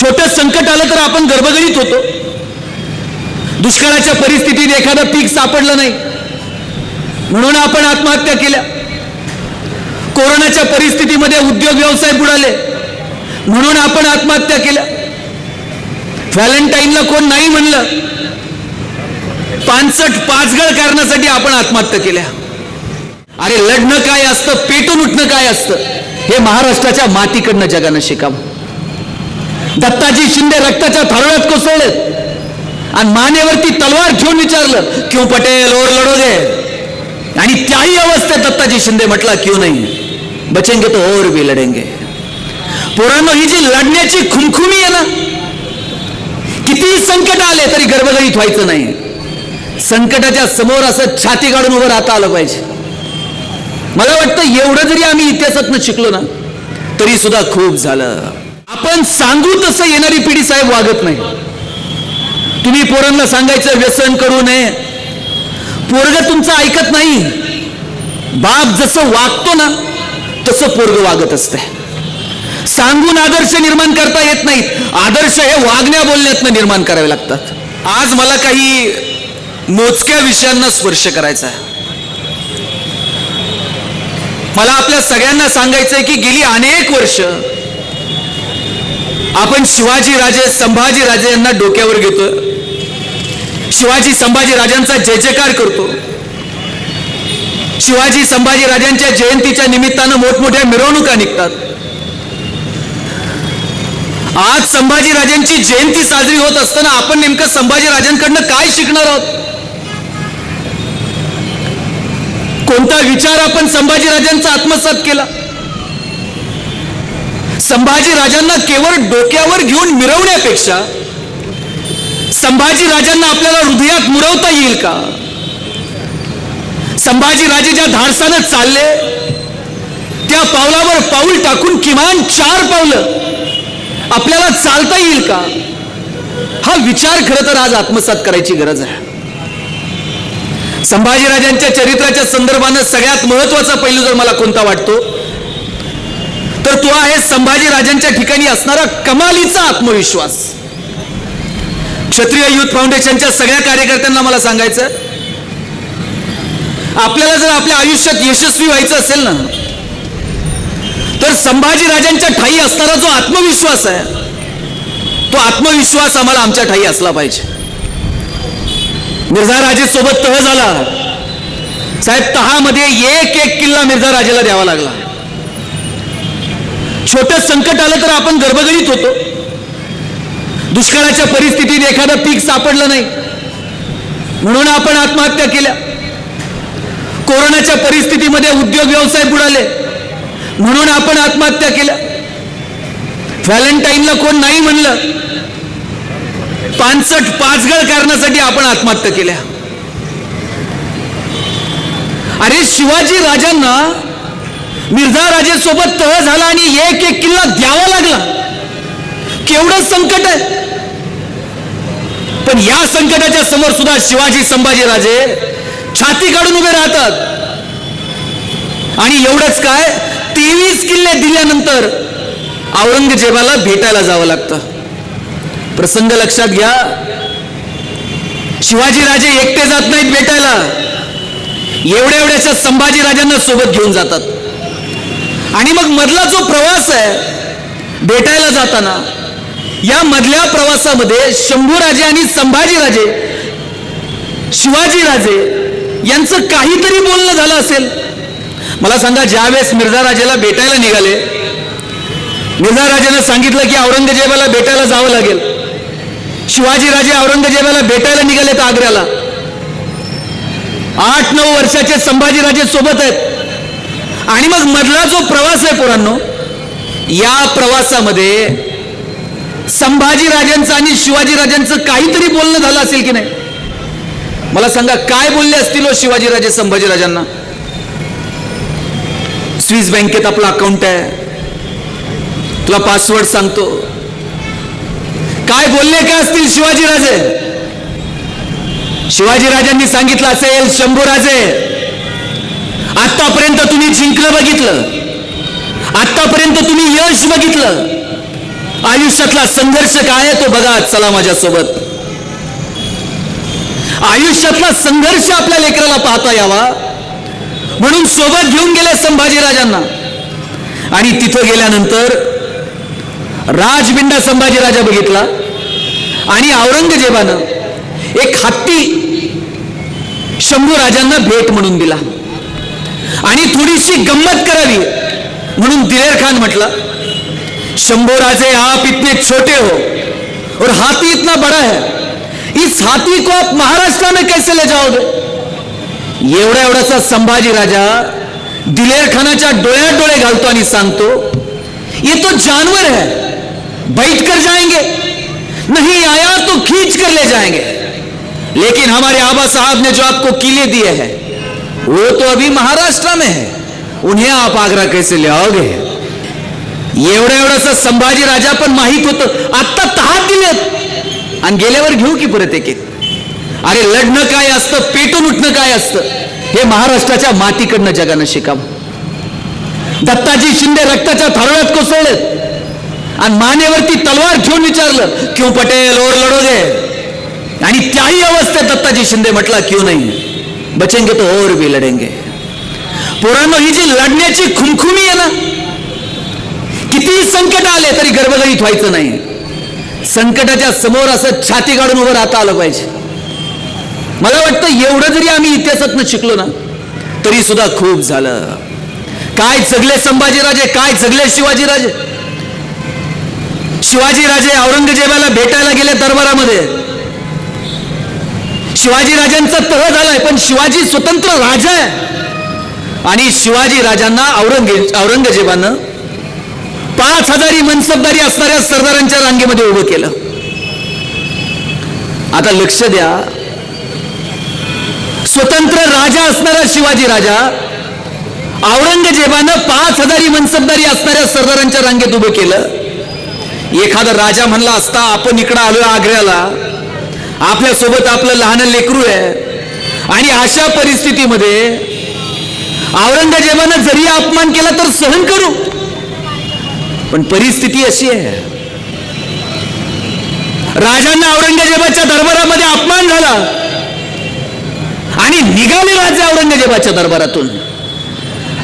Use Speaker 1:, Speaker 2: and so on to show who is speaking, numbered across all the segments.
Speaker 1: छोटं संकट आलं तर आपण गर्भगणित होतो. दुष्काळाच्या परिस्थितीत एखादं पीक सापडलं नाही. म्हणून आपण आत्महत्या केल्या. कोरोनाच्या परिस्थितीमध्ये उद्योग व्यवसाय बुडाले. म्हणून आपण आत्महत्या केल्या. व्हॅलेंटाईनला कोण नाही म्हणलं. पानसट पाचगळ कारणासाठी आपण आत्महत्या केल्या. अरे लढणं काय असतं? पेटून उठणं काय असतं? हे महाराष्ट्राच्या मातीकडनं जगानं शिकावं. दत्ताजी शिंदे रक्ताच्या थारोळ्यात कोसळले. आणि मानेवरती तलवार ठेवून विचारलं क्यों पटेल और लढोगे आणि त्याही अवस्थेत दत्ताजी शिंदे म्हटला क्यों नाही? बचेंगे तो और भी लढेंगे पोरांनो ही जी लढण्याची खुमखुमी आहे ना कितीही संकट आले तरी गर्भगणित व्हायचं नाही. संकटाच्या समोर असं छाती काढून उभं राहता आलं पाहिजे. मला वाटतं एवढं जरी आम्ही इतिहासातनं शिकलो ना तरी सुद्धा खूप झालं. आपण सांगू तसं येणारी पिढी साहेब वागत नाही. तुम्ही पोरांना सांगायचं व्यसन करू नये. पोरग तुमचं ऐकत नाही. बाप जसं वागतो ना तसं पोरग वागत असते सांगून आदर्श निर्माण करता येत नाहीत. आदर्श हे वागण्या बोलण्यातनं निर्माण करावे लागतात. आज मला काही मोजक्या विषयांना स्पर्श करायचा आहे. मला आपल्या सगळ्यांना सांगायचंय की गेली अनेक वर्ष आपण शिवाजी राजे संभाजी राजे यांना डोक्यावर घेतो शिवाजी संभाजी राजांचा जय जयकार करतो. शिवाजी संभाजी राजांच्या जयंतीच्या निमित्तानं मोठमोठ्या मिरवणुका निघतात. आज संभाजी राजांची जयंती साजरी होत असताना आपण नेमकं संभाजी राजांकडनं काय शिकणार आहोत? कोणता विचार आपण संभाजी राजांचा आत्मसात केला? संभाजी राजांना केवळ डोक्यावर घेऊन मिरवण्यापेक्षा संभाजी राजांना आपल्याला हृदयात मुरवता येईल का? संभाजी राजे ज्या धाडसानं चालले त्या पावलावर पाऊल टाकून किमान चार पावलं आपल्याला चालता येईल का? हा विचार खरं तर आज आत्मसात करायची गरज आहे. संभाजीराजांच्या चरित्राच्या संदर्भानं सगळ्यात महत्त्वाचा पैलू जर मला कोणता वाटतो तर तो आहे संभाजीराजांच्या ठिकाणी असणारा कमालीचा आत्मविश्वास. क्षत्रिय युथ फाउंडेशनच्या सगळ्या कार्यकर्त्यांना मला सांगायचं आपल्याला जर आपल्या आयुष्यात यशस्वी व्हायचं असेल ना तर संभाजीराजांच्या ठाई असणारा जो आत्मविश्वास आहे तो आत्मविश्वास आम्हाला आमच्या ठाई असला पाहिजे. मिर्झा राजे सोबत तह झाला. साहेब तहामध्ये एक एक किल्ला मिर्झा राजेला द्यावा लागला. छोटं संकट आलं तर आपण गर्भगणित होतो. दुष्काळाच्या परिस्थितीत एखादं पीक सापडलं नाही. म्हणून आपण आत्महत्या केल्या. कोरोनाच्या परिस्थितीमध्ये उद्योग व्यवसाय बुडाले. म्हणून आपण आत्महत्या केल्या. व्हॅलेंटाईनला कोण नाही म्हणलं. पानसट पाचगळ कारणासाठी आपण आत्महत्या केल्या. अरे शिवाजी राजांना मिर्झा राजेसोबत तह झाला आणि एक एक किल्ला द्यावा लागला. केवढं संकट आहे. पण या संकटाच्या समोर सुद्धा शिवाजी संभाजी राजे छाती काढून उभे राहतात. आणि एवढंच काय तेवीस किल्ले दिल्यानंतर औरंगजेबाला भेटायला जावं लागतं. प्रसंग लक्षात घ्या. शिवाजी राजे एकटे जात नाहीत भेटायला. एवढ्या एवढ्याच्या संभाजी राजांना सोबत घेऊन जातात. आणि मग मधला जो प्रवास आहे भेटायला जाताना या मधल्या प्रवासामध्ये शंभूराजे आणि संभाजीराजे शिवाजीराजे यांचं काहीतरी बोलणं झालं असेल. मला सांगा ज्यावेळेस मिर्झा राजेला भेटायला निघाले मिर्झाराजांना सांगितलं की औरंगजेबाला भेटायला जावं लागेल. शिवाजीराजे औरंगजेबाला भेटायला निघालेत आग्र्याला. आठ नऊ वर्षाचे संभाजीराजे सोबत आहेत. आणि मग मधला जो प्रवास आहे पोरांनो या प्रवासामध्ये संभाजीराजांचं आणि शिवाजीराजांचं काहीतरी बोलणं झालं असेल की नाही? मला सांगा काय बोलले असतील हो शिवाजीराजे संभाजीराजांना? स्विस बँकेत आपलं अकाउंट आहे. तुला पासवर्ड सांगतो. काय बोलले काय असतील शिवाजीराजे? शिवाजीराजांनी सांगितलं असेल शंभूराजे आतापर्यंत तुम्ही जिंकलं बघितलं. आतापर्यंत तुम्ही यश बघितलं. आयुष्यातला संघर्ष काय आहे तो बघा चला माझ्यासोबत. आयुष्यातला संघर्ष आपल्या लेकराला पाहता यावा. म्हणून सोबत घेऊन गेले संभाजीराजांना आणि तिथं गेल्यानंतर राजबिंडा संभाजीराजा बघितला. आणि औरंगजेबानं एक हत्ती शंभू राजांना भेट म्हणून दिला. आणि थोडीशी गंमत करावी. म्हणून दिलेर खान म्हटला, शंभो राजे, आप इतने छोटे हो और हाथी इतना बड़ा है. इस हाथी को आप महाराष्ट्र में कैसे ले जाओगे? एवढा एवढासा संभाजी राजा दिलेर खानाच्या डोळ्यात डोळे घालतो आणि सांगतो, ये तो जानवर है. बैठ कर जाएँगे. नहीं आया तो खींच कर ले जाएँगे. लेकिन हमारे आबा साहब ने जो आपको किले दिए हैं वो तो अभी महाराष्ट्र में है। उन्हें आप आगरा कैसे ले आओगे? एवढा एवढासा संभाजी राजा पण माहीत होतं. आत्ता तहात दिलेत. आणि गेल्यावर घेऊ की परत एक अरे लढणं काय असतं पेटून उठणं काय असतं? हे महाराष्ट्राच्या मातीकडनं जगानं शिकावं. दत्ताजी शिंदे रक्ताच्या थारोळ्यात कोसळलेत. आणि मानेवरती तलवार घेऊन विचारलं क्यू पटेल और लढोगे आणि त्याही अवस्थेत दत्ताजी शिंदे म्हटला क्यू नाही? बचेंगे तो और भी लढेंगे पोरांनो ही जी लढण्याची खुमखुमी आहे ना? कितीही संकट आले तरी गर्भगणित व्हायचं नाही. संकटाच्या समोर असं छाती काढून उभं राहता आलं पाहिजे. मला वाटतं एवढं जरी आम्ही इतिहासातनं शिकलो ना तरी सुद्धा खूप झालं. काय जगले संभाजीराजे काय जगले शिवाजीराजे? शिवाजीराजे औरंगजेबाला भेटायला गेले दरबारामध्ये. शिवाजी राजांचा तह झालाय पण शिवाजी स्वतंत्र राजा आहे. आणि शिवाजी राजांना औरंगे औरंगजेबानं पाच हजारी मनसबदारी असणाऱ्या सरदारांच्या रांगेमध्ये उभं केलं. आता लक्ष द्या. स्वतंत्र राजा असणारा शिवाजी राजा औरंगजेबानं पाच हजारी मनसबदारी असणाऱ्या सरदारांच्या रांगेत उभं केलं. एखादा राजा म्हणला असता आपण इकडं आलो आग्र्याला. आपल्यासोबत आपलं लहान लेकरू आहे. आणि अशा परिस्थितीमध्ये औरंगजेबानं जरी अपमान केला तर सहन करू. पण परिस्थिती अशी आहे. राजांना औरंगजेबाच्या दरबारामध्ये अपमान झाला. आणि निघाले राजे औरंगजेबाच्या दरबारातून.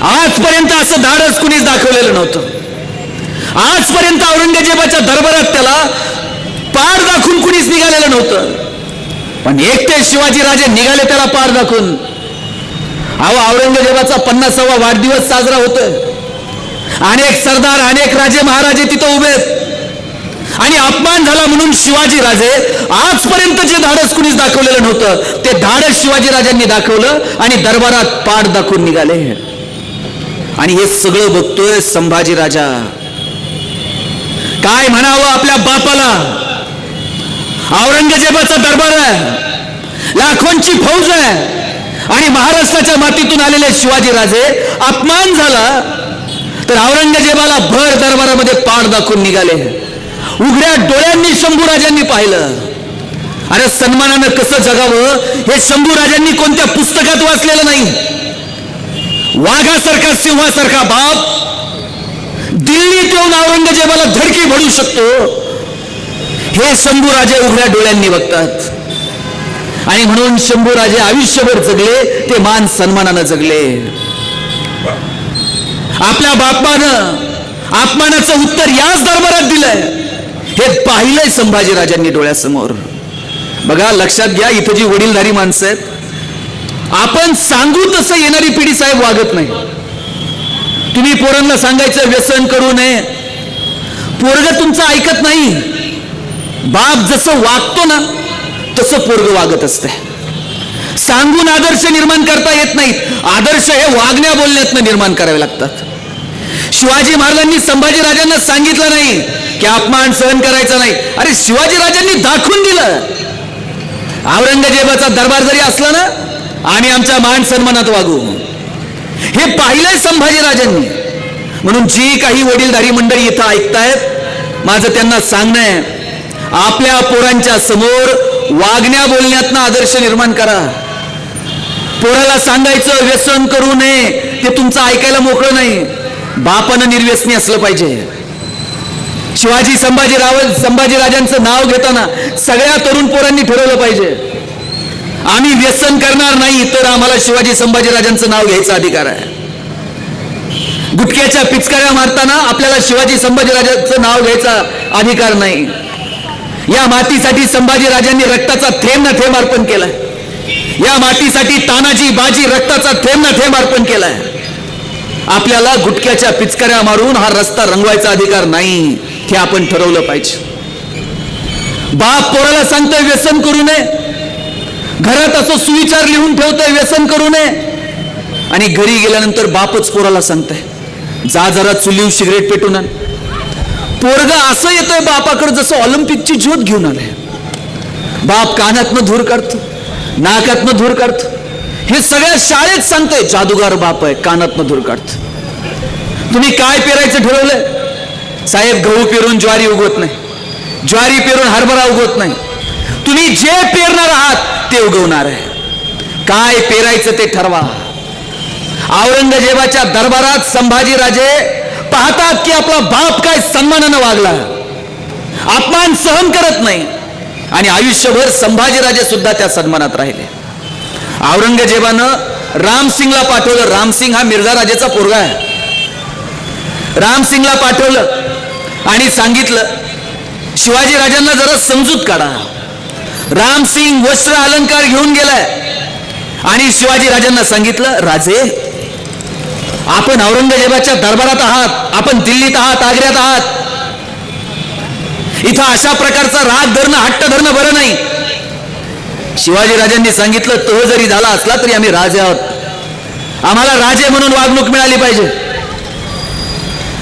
Speaker 1: आजपर्यंत असं धाडस कुणीच दाखवलेलं नव्हतं. आजपर्यंत औरंगजेबाच्या दरबारात त्याला पार दाखवून कुणीच निघालेलं नव्हतं. पण एकटे शिवाजी राजे निघाले त्याला पार दाखवून. अहो औरंगजेबाचा पन्नासावा वाढदिवस साजरा होतोय. अनेक सरदार अनेक राजे महाराजे तिथं उभे आणि अपमान झाला म्हणून शिवाजी राजे आजपर्यंत जे धाडस कुणीच दाखवलेलं नव्हतं ते धाडस शिवाजी राजांनी दाखवलं आणि दरबारात पाठ दाखवून निघाले. आणि हे सगळं बघतोय संभाजी राजा काय म्हणावं आपल्या बापाला? औरंगजेबाचा दरबार आहे. लाखोंची फौज आहे. आणि महाराष्ट्राच्या मातीतून आलेले शिवाजी राजे अपमान झाला तर औरंगजेबाला भर दरबारामध्ये पाड दाखवून निघाले. उघड्या डोळ्यांनी शंभूराजांनी पाहिलं. अरे सन्मानानं कसं जगावं हे शंभूराजांनी कोणत्या पुस्तकात वाचलेलं नाही. वाघासारखा सिंहासारखा बाप दिल्लीत येऊन औरंगजेबाला धडकी भरू शकतो. हे शंभूराजे उघड्या डोळ्यांनी बघतात. आणि म्हणून शंभूराजे आयुष्यभर जगले ते मान सन्मानानं जगले. आपल्या बापानं अपमानाचं उत्तर याच दरबारात दिलंय. हे पाहिलंय संभाजीराजांनी डोळ्यासमोर. बघा लक्षात घ्या इथं जी वडीलधारी माणसं आहेत आपण सांगू तसं येणारी पिढी साहेब वागत नाही. तुम्ही पोरांना सांगायचं व्यसन करू नये. पोरग तुमचं ऐकत नाही. बाप जसं वागतो ना तसं पोरग वागत असते सांगून आदर्श निर्माण करता येत नाहीत. आदर्श हे वागण्या बोलण्यातनं निर्माण करावे लागतात. शिवाजी महाराजांनी संभाजी राजांना सांगितलं नाही की अपमान सहन करायचा नाही. अरे शिवाजी राजांनी दाखवून दिलं. औरंगजेबाचा दरबार जरी असला ना आम्ही आमच्या मान सन्मानात वागू. हे पाहिलंय संभाजी राजांनी. म्हणून जी काही वडीलधारी मंडळी इथं ऐकतायत माझं त्यांना सांगणं आहे आपल्या पोरांच्या समोर वागण्या बोलण्यातनं आदर्श निर्माण करा. पोराला सांगायचं व्यसन करू नये ते तुमचं ऐकायला मोकळं नाही. बापानं निर्व्यसनी असलं पाहिजे. शिवाजी संभाजी राव संभाजीराजांचं नाव घेताना सगळ्या तरुण पोरांनी ठरवलं पाहिजे. आम्ही व्यसन करणार नाही तर आम्हाला शिवाजी संभाजीराजांचं नाव घ्यायचा अधिकार आहे. गुटक्याच्या पिचकाऱ्या मारताना आपल्याला शिवाजी संभाजीराजांचं नाव घ्यायचा अधिकार नाही. या मातीसाठी संभाजीराजांनी रक्ताचा थेंब ना थेंब अर्पण केलाय. या मातीसाठी तानाजी बाजी रक्ताचा थेंब ना थेंब अर्पण केलाय. आपल्याला गुटक्याच्या पिचकऱ्या मारून हा रस्ता रंगवायचा अधिकार नाही हे आपण ठरवलं पाहिजे. बाप पोराला सांगतोय व्यसन करू नये. घरात असं सुविचार लिहून ठेवतोय व्यसन करू नये. आणि घरी गेल्यानंतर बापच पोराला सांगताय जा जरा चुलीव सिगरेट पेटून आण. पोरग असं येतोय बापाकडे जसं ऑलिम्पिकची ज्योत घेऊन आलंय. बाप कानातनं धूर काढतो नाकातनं धूर काढतो. हे सगळ्या शाळेत सांगतोय जादूगार बाप आहे कानातनं धूर काढतो. तुम्ही काय पेरायचं ठरवलंय? साहेब गहू पेरून ज्वारी उगवत नाही. ज्वारी पेरून हरभरा उगवत नाही. तुम्ही जे पेरणार आहात ते उगवणार आहे. काय पेरायचं ते ठरवा. औरंगजेबाच्या दरबारात संभाजीराजे पाहतात की आपला बाप काय सन्मानानं वागला. अपमान सहन करत नाही. आणि आयुष्यभर संभाजीराजे सुद्धा त्या सन्मानात राहिले. औरंगजेबानं रामसिंगला पाठवलं. रामसिंग हा मिर्झा राजेचा पोरगा आहे. रामसिंगला पाठवलं आणि सांगितलं शिवाजी राजांना जरा समजूत काढा. रामसिंग वस्त्र अलंकार घेऊन गेलाय. आणि शिवाजी राजांना सांगितलं राजे आपण औरंगजेबाच्या दरबारात आहात आपण दिल्लीत आहात आग्र्यात आहात. इथं अशा प्रकारचा राग धरणं हट्ट धरणं बरं नाही. शिवाजी राजांनी सांगितलं तो जरी झाला असला तरी आम्ही राजे आहोत. आम्हाला राजे म्हणून वागणूक मिळाली पाहिजे.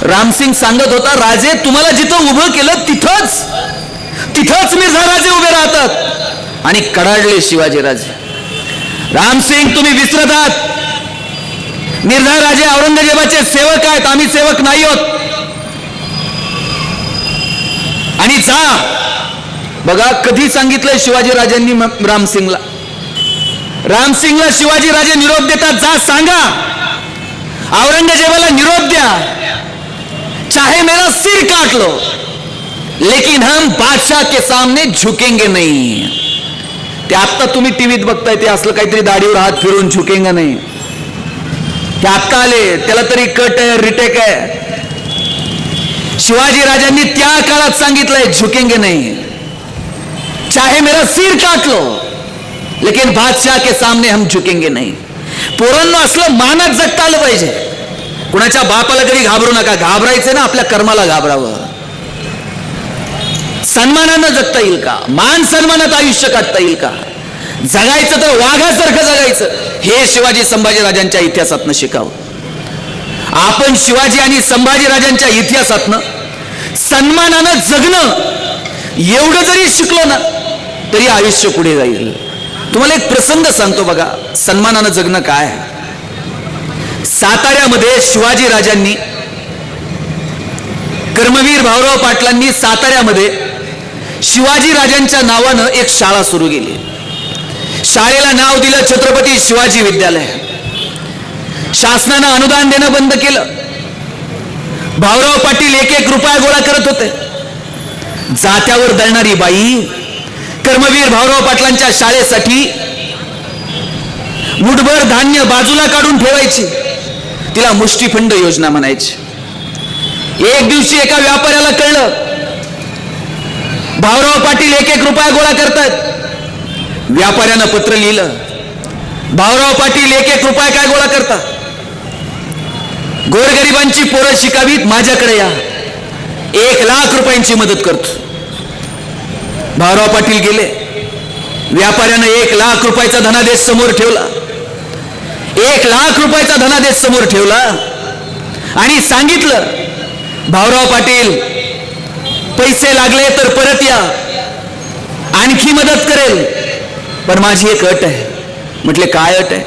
Speaker 1: रामसिंग सांगत होता राजे तुम्हाला जिथं उभं केलं तिथंच तिथंच मिर्झा राजे उभे राहतात. आणि कडाडले शिवाजी राजे. रामसिंग तुम्ही विसरत निर्धार राजे औरंगजेबाचे सेवक आहेत. आम्ही सेवक नाही आहोत. आणि जा. बघा कधी सांगितलंय शिवाजी राजांनी रामसिंगला? रामसिंगला शिवाजीराजे निरोप देतात. जा सांगा. औरंगजेबाला निरोप द्या. चाहे मेरा सिर काट लो. लेकिन हम बादशाह के सामने झुकेंगे नहीं. ते आत्ता तुम्ही टीव्हीत बघताय ते असलं काहीतरी दाढीवर हात फिरून झुकेंगे नाही. ते आत्ता आले. त्याला तरी कट आहे रिटेक आहे. शिवाजी राजांनी त्या काळात सांगितलंय झुकेंगे नाही. चाहे मेरा सिर काट लो लेकिन बादशाह के सामने हम झुकेंगे नाही. पोरांना असलं मानक जगता आलं पाहिजे. कुणाच्या बापाला कधी घाबरू नका. घाबरायचं ना आपल्या कर्माला घाबरावं. सन्मानानं जगता येईल का? मान सन्मानात आयुष्य काढता येईल का? जगायचं तर वाघासारखं जगायचं. हे शिवाजी संभाजीराजांच्या इतिहासातनं शिकावं. आपण शिवाजी आणि संभाजीराजांच्या इतिहासातनं सन्मानानं जगणं एवढं जरी शिकलो ना तरी आयुष्य पुढे जाईल. तुम्हाला एक प्रसंग सांगतो बघा सन्मानानं जगणं काय आहे? साताऱ्यामध्ये शिवाजी राजांनी कर्मवीर भाऊराव पाटलांनी साताऱ्यामध्ये शिवाजी राजांच्या नावानं एक शाळा सुरू केली. शाळेला नाव दिलं छत्रपती शिवाजी विद्यालय. शासनानं अनुदान देणं बंद केलं. भाऊराव पाटील एक एक रुपया गोळा करत होते. जात्यावर दळणारी बाई कर्मवीर भाऊराव पाटलांच्या शाळेसाठी मुठभर धान्य बाजूला काढून ठेवायची. तिला मुष्टीफंड योजना म्हणायची. एक दिवशी एका व्यापाऱ्याला कळलं भाऊराव पाटील एक एक रुपया गोळा करतात. व्यापाऱ्यानं पत्र लिहिलं. भाऊराव पाटील एक एक रुपया काय गोळा करता गोरगरिबांची पोरं शिकावीत माझ्याकडे या. एक लाख रुपयांची मदत करतो. भाऊराव पाटील गेले. व्यापाऱ्यानं एक लाख रुपयाचा धनादेश समोर ठेवला. एक लाख रुपयाचा धनादेश समोर ठेवला. आणि सांगितलं भाऊराव पाटील पैसे लागले तर परत या. आणखी मदत करेल. पण माझी एक अट आहे. म्हटले काय अट आहे?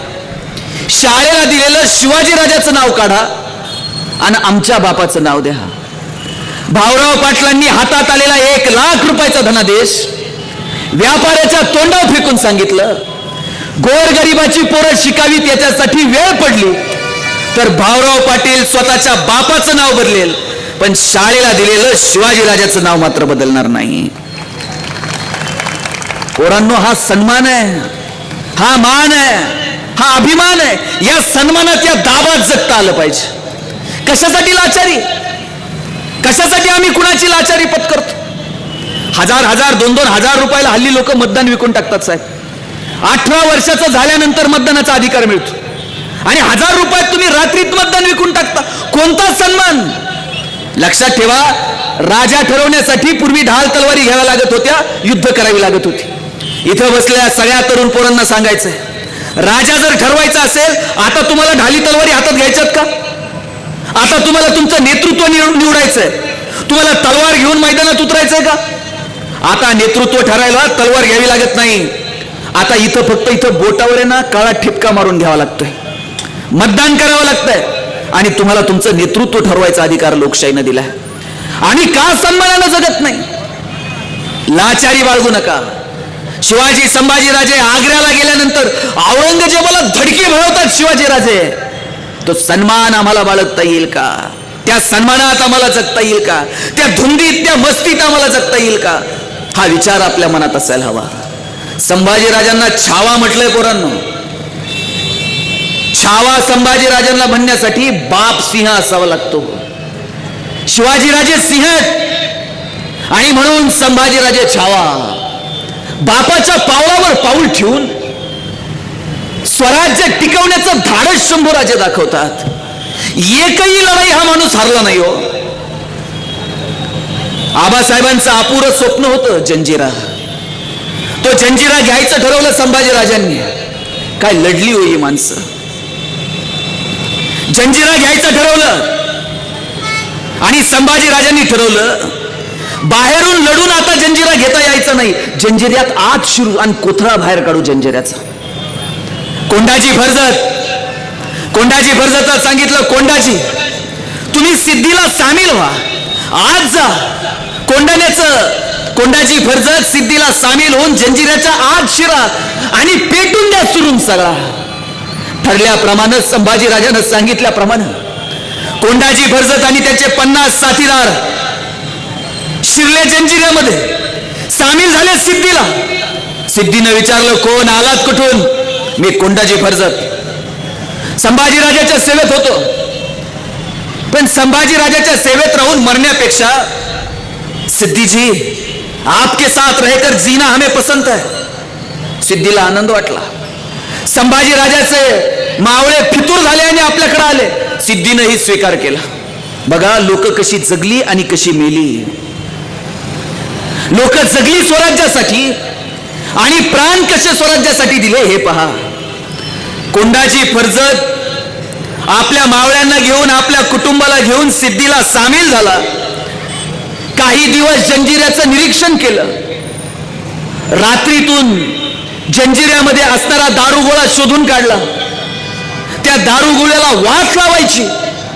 Speaker 1: शाळेला दिलेलं शिवाजी राजाचं नाव काढा आणि आमच्या बापाचं नाव द्या. भाऊराव पाटलांनी हातात आलेला एक लाख रुपयाचा धनादेश व्यापाऱ्याच्या तोंडावर फेकून सांगितलं. गोरगरिबाची पोरं शिकावीत याच्यासाठी वेळ पडली. तर भाऊराव पाटील स्वतःच्या बापाचं नाव बदलेल पण शाळेला दिलेलं शिवाजी राजाचं नाव मात्र बदलणार नाही. पोरांनो हा सन्मान आहे. हा मान आहे. हा अभिमान आहे. या सन्मानात या दाबात जगता आलं पाहिजे. कशासाठी लाचारी? कशासाठी आम्ही कुणाची लाचारी पत्करतो हजार हजार दोन दोन हजार रुपयाला हल्ली लोक मतदान विकून टाकतात साहेब. अठरा वर्षाचं झाल्यानंतर मतदानाचा अधिकार मिळतो. आणि हजार रुपयात तुम्ही रात्रीत मतदान विकून टाकता. कोणता सन्मान? लक्षात ठेवा राजा ठरवण्यासाठी पूर्वी ढाल तलवारी घ्याव्या लागत होत्या युद्ध करावी लागत होती. इथं बसलेल्या सगळ्या तरुण पोरांना सांगायचंय. राजा जर ठरवायचा असेल आता तुम्हाला ढाली तलवारी हातात घ्यायच्यात का? आता तुम्हाला तुमचं नेतृत्व निवडायचंय. तुम्हाला तलवार घेऊन मैदानात उतरायचंय का? आता नेतृत्व ठरायला तलवार घ्यावी लागत नाही. आता इथं फक्त इथं बोटावर आहे ना काळा ठिपका मारून घ्यावा लागतोय. मतदान करावं लागतंय. आणि तुम्हाला तुमचं नेतृत्व ठरवायचा अधिकार लोकशाहीनं दिलाय. आणि का सन्मानानं जगत नाही? लाचारी बाळगू नका. शिवाजी संभाजीराजे आग्र्याला गेल्यानंतर औरंगजेबाला धडकी भरवतात शिवाजीराजे. तो सन्मान आम्हाला बाळगता येईल का? त्या सन्मानात आम्हाला जगता येईल का? त्या धुंदीत त्या मस्तीत आम्हाला जगता येईल का? हा विचार आपल्या मनात असायला हवा. संभाजीराजांना छावा म्हटलंय पोरांनो. छावा संभाजीराजांना म्हणण्यासाठी बाप सिंह असावा लागतो. शिवाजीराजे सिंह आणि म्हणून संभाजीराजे छावा. बापाच्या पावलावर पाऊल ठेवून स्वराज्य टिकवण्याचं धाडस शंभूराजे दाखवतात. एकही लढाई हा माणूस हारला नाही हो. आबासाहेबांचं अपुरं स्वप्न होतं जंजिरा. तो जंजिरा घ्यायचं ठरवलं संभाजीराजांनी. काय लढली हो ही माणसं. जंजिरा घ्यायचं ठरवलं आणि संभाजीराजांनी ठरवलं बाहेरून लढून आता जंजिरा घेता यायचं नाही. जंजिऱ्यात आत शिरू आणि कोथळा बाहेर काढू जंजिऱ्याचा. कोंडाजी फर्जत. कोंडाजी फर्जत सांगितलं कोंडाजी तुम्ही सिद्धीला सामील व्हा. आज जा. कोंडाण्याचं कोंडाजी फर्जत सिद्धीला सामील होऊन जंजिऱ्याच्या आत शिरा आणि पेटून द्या सुरून सगळा. ठरल्याप्रमाणे संभाजीराजानं सांगितल्याप्रमाणे कोंडाजी फर्जत आणि त्याचे पन्नास साथीदार शिरल्या जंजिऱ्यामध्ये. सामील झाले सिद्धीला सिद्धीनं विचारलं कोण आलात कुठून? मी कोंडाजी फर्जत. संभाजीराजाच्या सेवेत होतो. पण संभाजीराजाच्या सेवेत राहून मरण्यापेक्षा सिद्धीजी आपके साथ रहकर जीना हमें पसंत है. सिद्धीला आनंद वाटला. संभाजीराजाचे मावळे फितूर झाले आणि आपल्याकडे आले. सिद्धीनंही स्वीकार केला. बघा लोक कशी जगली आणि कशी मेली. लोक जगली स्वराज्यासाठी आणि प्राण कसे स्वराज्यासाठी दिले हे पहा. कोंडाजी फर्जत आपल्या मावळ्यांना घेऊन आपल्या कुटुंबाला घेऊन सिद्धीला सामील झाला. काही दिवस जंजिऱ्याचं निरीक्षण केलं. रात्रीतून जंजिऱ्यामध्ये असणारा दारुगोळा शोधून काढला. त्या दारुगोळ्याला वास लावायची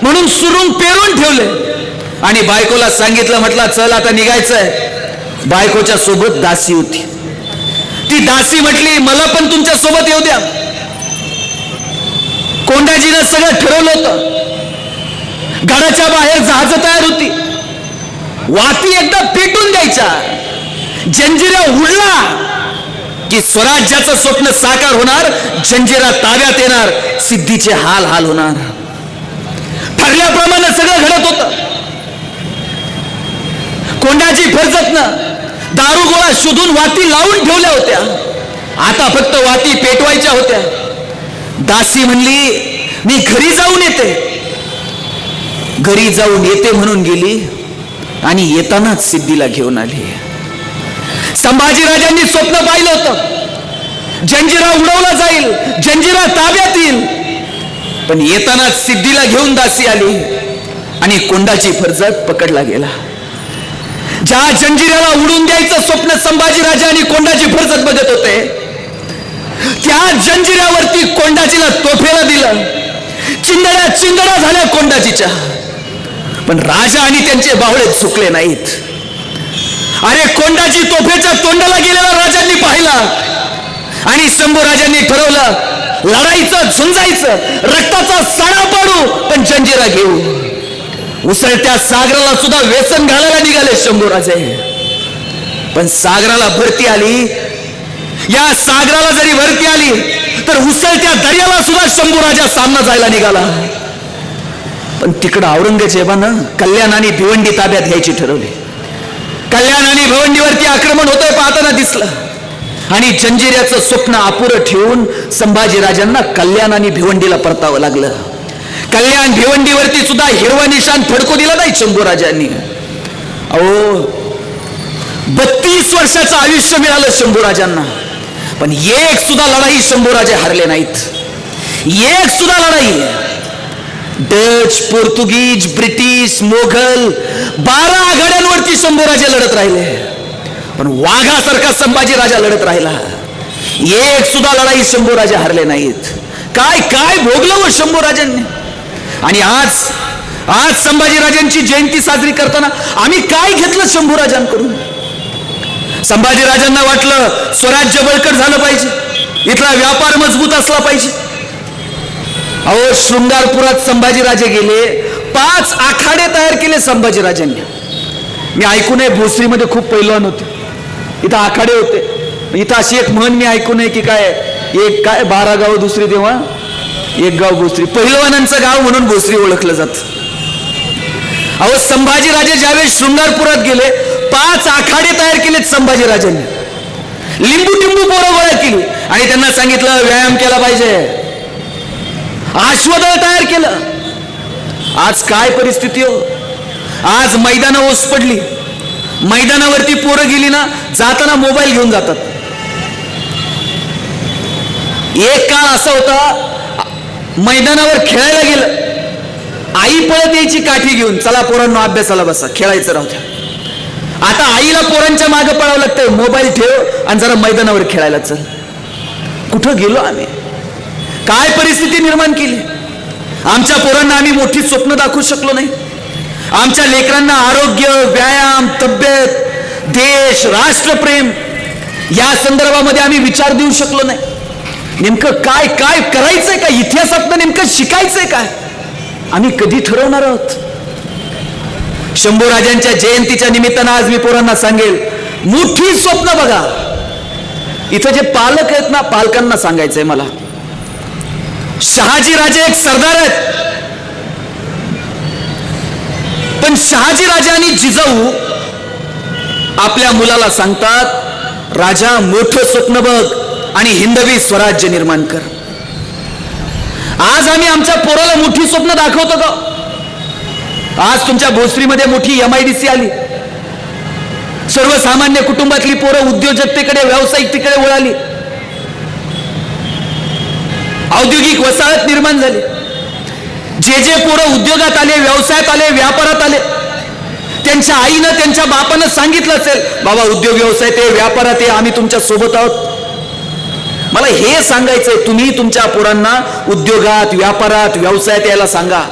Speaker 1: म्हणून सुरून पेरून ठेवले. आणि बायकोला सांगितलं म्हटलं चल आता निघायचंय. बायकोच्या सोबत दासी होती. ती दासी म्हटली मला पण तुमच्यासोबत येऊ द्या. कोंडाजीनं सगळं ठरवलं होतं. गडाच्या बाहेर जहाज तयार होती. वाती एकदा पेटून द्यायच्या. जंजिरा उडला की स्वराज्याचं स्वप्न साकार होणार जंजिरा ताब्यात येणार सिद्धीचे हाल हाल होणार. ठरल्याप्रमाणे सगळं घडत होतं. कोंडाजी फरजतनं दारुगोळा शोधून वाती लावून ठेवल्या होत्या. आता फक्त वाती पेटवायच्या होत्या. दासी म्हणली मी घरी जाऊन येते. घरी जाऊन येते म्हणून गेली आणि येतानाच सिद्धीला घेऊन आली. संभाजीराजांनी स्वप्न पाहिलं होतं. जंजिरा उडवला जाईल जंजिरा ताब्यात येईल. पण येतानाच सिद्धीला घेऊन दासी आली आणि कोंडाची फरजत पकडला गेला. ज्या जंजिराला उडून द्यायचं स्वप्न संभाजीराजा आणि कोंडाची फरजत बघत होते त्या जंजिऱ्यावरती कोंडाजीला तोफेला दिलं. चिंदड्या चिंदड्या झाल्या कोंडाजीच्या. पण राजा आणि त्यांचे बावळे चुकले नाहीत. अरे कोंडाजी तोफेच्या तोंडाला गेलेला राजांनी पाहिला. आणि शंभूराजांनी ठरवलं लढाईचं झुंजायचं रक्ताचा सडा पाडू पण जंजिरा घेऊ उसळत्या सागराला सुद्धा व्यसन घालायला निघाले शंभूराजे पण सागराला भरती आली. या सागराला जरी भरती आली तर उसळत्या दर्याला सुद्धा शंभूराजा सामना जायला निघाला. पण तिकडं औरंगजेबानं कल्याण आणि भिवंडी ताब्यात घ्यायची ठरवली. कल्याण आणि भिवंडीवरती आक्रमण होतंय पाहताना दिसलं. आणि जंजिऱ्याचं स्वप्न अपुरं ठेवून संभाजीराजांना कल्याण आणि भिवंडीला परतावं लागलं. कल्याण भिवंडीवरती सुद्धा हिरवा निशाण फडको दिला नाही शंभूराजांनी. अहो बत्तीस वर्षाचं आयुष्य मिळालं शंभूराजांना. पण एक सुद्धा लढाई शंभूराजे हरले नाहीत. एक सुद्धा लढाई. डच पोर्तुगीज ब्रिटिश मोघल बारा आघाड्यांवरती शंभूराजे लढत राहिले. पण वाघासारखा संभाजी राजा लढत राहिला. एक सुद्धा लढाई शंभूराजे हरले नाहीत. काय काय भोगलं व शंभूराजांनी? आणि आज आज संभाजीराजांची जयंती साजरी करताना आम्ही काय घेतलं शंभूराजांकडून? संभाजीराजांना वाटलं स्वराज्य बळकट झालं पाहिजे इथला व्यापार मजबूत असला पाहिजे. अहो शृंगारपुरात संभाजीराजे गेले पाच आखाडे तयार केले संभाजीराजांनी. मी ऐकून आहे भोसरीमध्ये खूप पैलवान होते. इथं आखाडे होते. इथं अशी एक म्हण मी ऐकून आहे की काय एक काय बारा गाव दुसरी तेव्हा एक गाव भोसरी. पहिलवानांचं गाव म्हणून भोसरी ओळखलं जात. अहो संभाजीराजे ज्यावेळेस शृंगारपुरात गेले पाच आखाडे तयार केलेत संभाजीराजांनी. लिंबू टिंबू पोरं गोळा केली. आणि त्यांना सांगितलं व्यायाम केला पाहिजे. अश्वदळ तयार केलं. आज काय परिस्थिती हो? आज मैदानं ओस पडली. मैदानावरती पोरं गेली ना जाताना मोबाईल घेऊन जातात. एक काळ असा होता मैदानावर खेळायला गेलं. आई पळत यायची काठी घेऊन चला पोरांनो अभ्यासाला बसा खेळायचं राहू द्या. आता आईला पोरांच्या मागे पळावं लागतंय मोबाईल ठेव आणि जरा मैदानावर खेळायला चल. कुठं गेलो आम्ही? काय परिस्थिती निर्माण केली? आमच्या पोरांना आम्ही मोठी स्वप्न दाखवू शकलो नाही. आमच्या लेकरांना आरोग्य व्यायाम तब्येत देश राष्ट्रप्रेम या संदर्भामध्ये आम्ही विचार देऊ शकलो नाही. नेमकं काय काय करायचंय का? इतिहासातनं नेमकं शिकायचंय काय? आम्ही कधी ठरवणार आहोत? शंभूराजांच्या जयंतीच्या निमित्तानं आज मी पोरांना सांगेल मोठी स्वप्न बघा. इथं जे पालक आहेत ना पालकांना सांगायचंय मला. शहाजी राजे एक सरदार आहेत. पण शहाजी राजे आणि जिजाऊ आपल्या मुलाला सांगतात राजा मोठं स्वप्न बघ. आणि हिंदवी स्वराज्य निर्माण कर. आज आम्ही आमच्या पोराला मोठी स्वप्न दाखवतो का आज तुमच्या भोसरीमध्ये मोठी एम आय डी सी आली. सर्वसामान्य कुटुंबातली पोरं उद्योजकतेकडे व्यावसायिकतेकडे वळाली. औद्योगिक वसाहत निर्माण झाली. जे जे पोरं उद्योगात आले व्यवसायात आले व्यापारात आले त्यांच्या आईनं त्यांच्या बापानं सांगितलं असेल बाबा उद्योग व्यवसाय ते व्यापारात आहे आम्ही तुमच्यासोबत आहोत. मला हे सांगायचंय तुम्ही तुमच्या पोरांना उद्योगात व्यापारात व्यवसायात यायला सांगा.